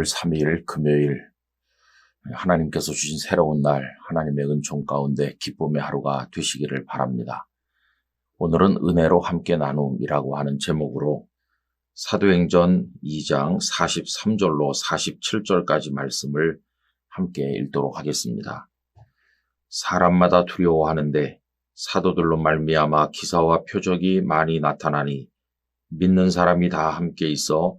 2월 3일 금요일 하나님께서 주신 새로운 날 하나님의 은총 가운데 기쁨의 하루가 되시기를 바랍니다. 오늘은 은혜로 함께 나눔이라고 하는 제목으로 사도행전 2장 43절로 47절까지 말씀을 함께 읽도록 하겠습니다. 사람마다 두려워하는데 사도들로 말미암아 기사와 표적이 많이 나타나니 믿는 사람이 다 함께 있어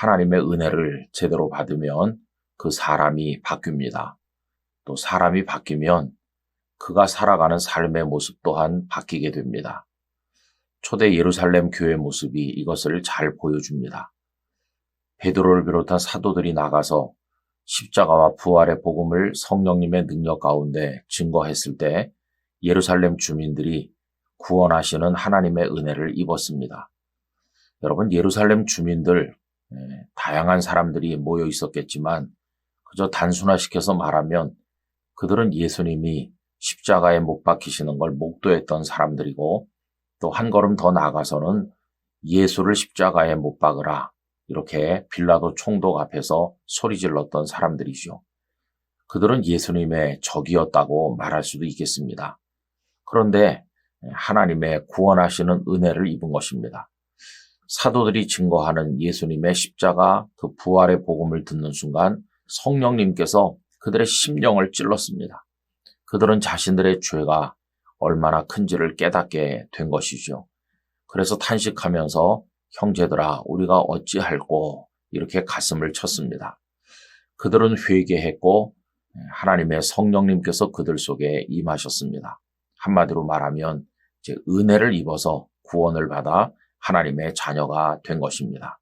하나님의 은혜를 제대로 받으면 그 사람이 바뀝니다. 또 사람이 바뀌면 그가 살아가는 삶의 모습 또한 바뀌게 됩니다. 초대 예루살렘 교회 모습이 이것을 잘 보여줍니다. 베드로를 비롯한 사도들이 나가서 십자가와 부활의 복음을 성령님의 능력 가운데 증거했을 때 예루살렘 주민들이 구원하시는 하나님의 은혜를 입었습니다. 여러분, 예루살렘 주민들, 다양한 사람들이 모여 있었겠지만, 그저 단순화시켜서 말하면 그들은 예수님이 십자가에 못 박히시는 걸 목도했던 사람들이고, 또 한 걸음 더 나아가서는 예수를 십자가에 못 박으라. 이렇게 빌라도 총독 앞에서 소리 질렀던 사람들이죠. 그들은 예수님의 적이었다고 말할 수도 있겠습니다. 그런데 하나님의 구원하시는 은혜를 입은 것입니다. 사도들이 증거하는 예수님의 십자가 그 부활의 복음을 듣는 순간 성령님께서 그들의 심령을 찔렀습니다. 그들은 자신들의 죄가 얼마나 큰지를 깨닫게 된 것이죠. 그래서 탄식하면서 형제들아 우리가 어찌할꼬 이렇게 가슴을 쳤습니다. 그들은 회개했고 하나님의 성령님께서 그들 속에 임하셨습니다. 한마디로 말하면 이제 은혜를 입어서 구원을 받아 하나님의 자녀가 된 것입니다.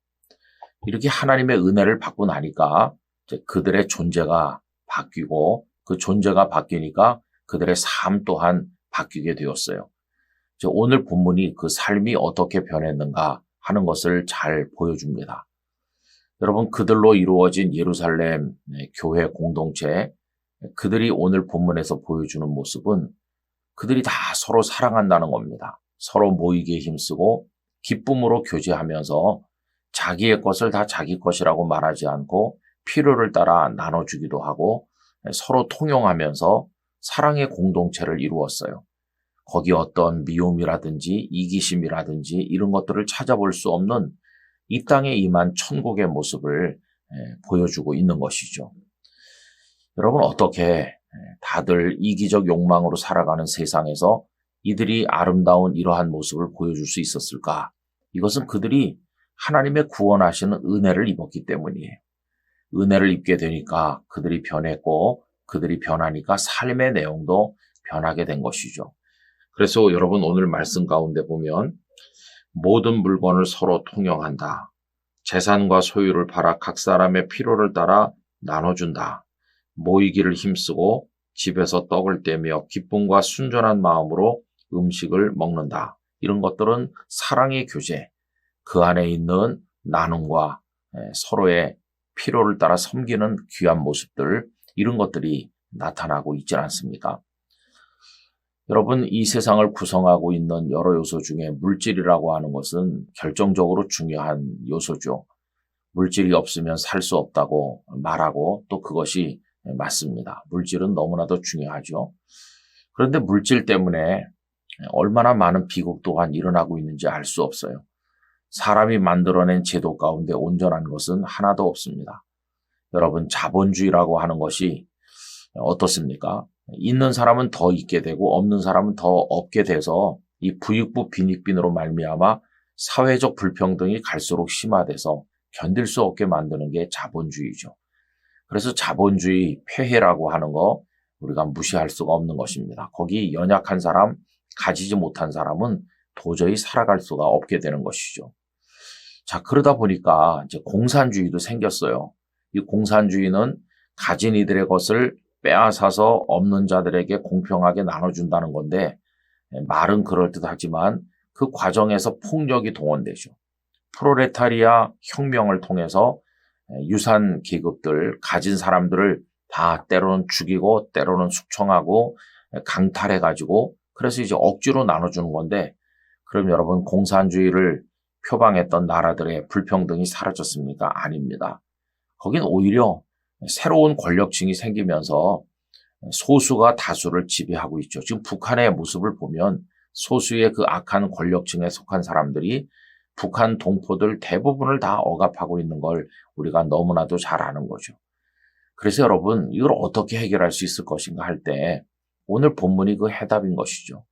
이렇게 하나님의 은혜를 받고 나니까 그들의 존재가 바뀌고 그 존재가 바뀌니까 그들의 삶 또한 바뀌게 되었어요. 오늘 본문이 그 삶이 어떻게 변했는가 하는 것을 잘 보여줍니다. 여러분, 그들로 이루어진 예루살렘 교회 공동체, 그들이 오늘 본문에서 보여주는 모습은 그들이 다 서로 사랑한다는 겁니다. 서로 모이기에 힘쓰고 기쁨으로 교제하면서 자기의 것을 다 자기 것이라고 말하지 않고 필요를 따라 나눠주기도 하고 서로 통용하면서 사랑의 공동체를 이루었어요. 거기 어떤 미움이라든지 이기심이라든지 이런 것들을 찾아볼 수 없는 이 땅에 임한 천국의 모습을 보여주고 있는 것이죠. 여러분 어떻게 다들 이기적 욕망으로 살아가는 세상에서 이들이 아름다운 이러한 모습을 보여줄 수 있었을까? 이것은 그들이 하나님의 구원하시는 은혜를 입었기 때문이에요. 은혜를 입게 되니까 그들이 변했고 그들이 변하니까 삶의 내용도 변하게 된 것이죠. 그래서 여러분 오늘 말씀 가운데 보면 모든 물건을 서로 통용한다. 재산과 소유를 팔아 각 사람의 필요를 따라 나눠준다. 모이기를 힘쓰고 집에서 떡을 떼며 기쁨과 순전한 마음으로 음식을 먹는다. 이런 것들은 사랑의 교제, 그 안에 있는 나눔과 서로의 필요를 따라 섬기는 귀한 모습들, 이런 것들이 나타나고 있지 않습니까? 여러분, 이 세상을 구성하고 있는 여러 요소 중에 물질이라고 하는 것은 결정적으로 중요한 요소죠. 물질이 없으면 살 수 없다고 말하고 또 그것이 맞습니다. 물질은 너무나도 중요하죠. 그런데 물질 때문에 얼마나 많은 비극 또한 일어나고 있는지 알 수 없어요. 사람이 만들어낸 제도 가운데 온전한 것은 하나도 없습니다. 여러분, 자본주의라고 하는 것이 어떻습니까? 있는 사람은 더 있게 되고 없는 사람은 더 없게 돼서 이 부익부 빈익빈으로 말미암아 사회적 불평등이 갈수록 심화돼서 견딜 수 없게 만드는 게 자본주의죠. 그래서 자본주의 폐해라고 하는 거 우리가 무시할 수가 없는 것입니다. 거기 연약한 사람, 가지지 못한 사람은 도저히 살아갈 수가 없게 되는 것이죠. 자, 그러다 보니까 이제 공산주의도 생겼어요. 이 공산주의는 가진 이들의 것을 빼앗아서 없는 자들에게 공평하게 나눠준다는 건데 말은 그럴듯하지만 그 과정에서 폭력이 동원되죠. 프로레타리아 혁명을 통해서 유산 계급들, 가진 사람들을 다 때로는 죽이고 때로는 숙청하고 강탈해가지고 그래서 이제 억지로 나눠주는 건데 그럼 여러분 공산주의를 표방했던 나라들의 불평등이 사라졌습니까? 아닙니다. 거긴 오히려 새로운 권력층이 생기면서 소수가 다수를 지배하고 있죠. 지금 북한의 모습을 보면 소수의 그 악한 권력층에 속한 사람들이 북한 동포들 대부분을 다 억압하고 있는 걸 우리가 너무나도 잘 아는 거죠. 그래서 여러분, 이걸 어떻게 해결할 수 있을 것인가 할 때 오늘 본문이 그 해답인 것이죠.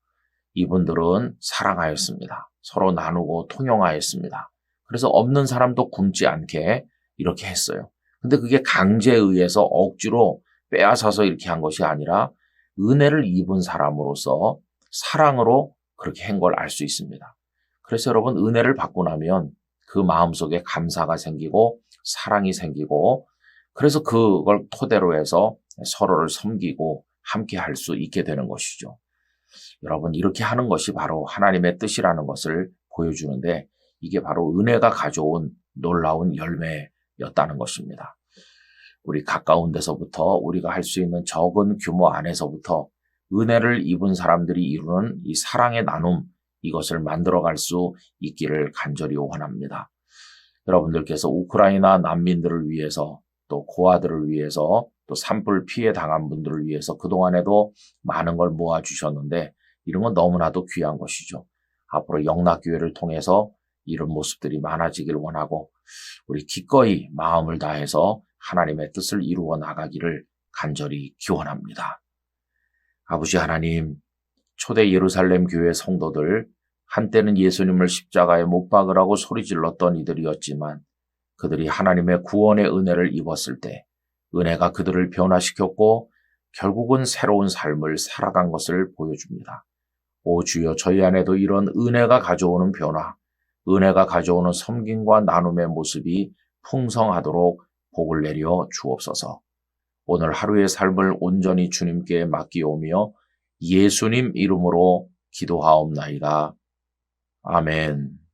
이분들은 사랑하였습니다. 서로 나누고 통용하였습니다. 그래서 없는 사람도 굶지 않게 이렇게 했어요. 근데 그게 강제에 의해서 억지로 빼앗아서 이렇게 한 것이 아니라 은혜를 입은 사람으로서 사랑으로 그렇게 한 걸 알 수 있습니다. 그래서 여러분 은혜를 받고 나면 그 마음속에 감사가 생기고 사랑이 생기고 그래서 그걸 토대로 해서 서로를 섬기고 함께 할 수 있게 되는 것이죠. 여러분 이렇게 하는 것이 바로 하나님의 뜻이라는 것을 보여주는데 이게 바로 은혜가 가져온 놀라운 열매였다는 것입니다. 우리 가까운 데서부터 우리가 할 수 있는 적은 규모 안에서부터 은혜를 입은 사람들이 이루는 이 사랑의 나눔 이것을 만들어갈 수 있기를 간절히 원합니다. 여러분들께서 우크라이나 난민들을 위해서 또 고아들을 위해서 또 산불 피해 당한 분들을 위해서 그동안에도 많은 걸 모아 주셨는데 이런 건 너무나도 귀한 것이죠. 앞으로 영락교회를 통해서 이런 모습들이 많아지길 원하고 우리 기꺼이 마음을 다해서 하나님의 뜻을 이루어 나가기를 간절히 기원합니다. 아버지 하나님, 초대 예루살렘 교회 성도들, 한때는 예수님을 십자가에 못 박으라고 소리 질렀던 이들이었지만 그들이 하나님의 구원의 은혜를 입었을 때 은혜가 그들을 변화시켰고 결국은 새로운 삶을 살아간 것을 보여줍니다. 오 주여 저희 안에도 이런 은혜가 가져오는 변화, 은혜가 가져오는 섬김과 나눔의 모습이 풍성하도록 복을 내려 주옵소서. 오늘 하루의 삶을 온전히 주님께 맡기오며 예수님 이름으로 기도하옵나이다. 아멘.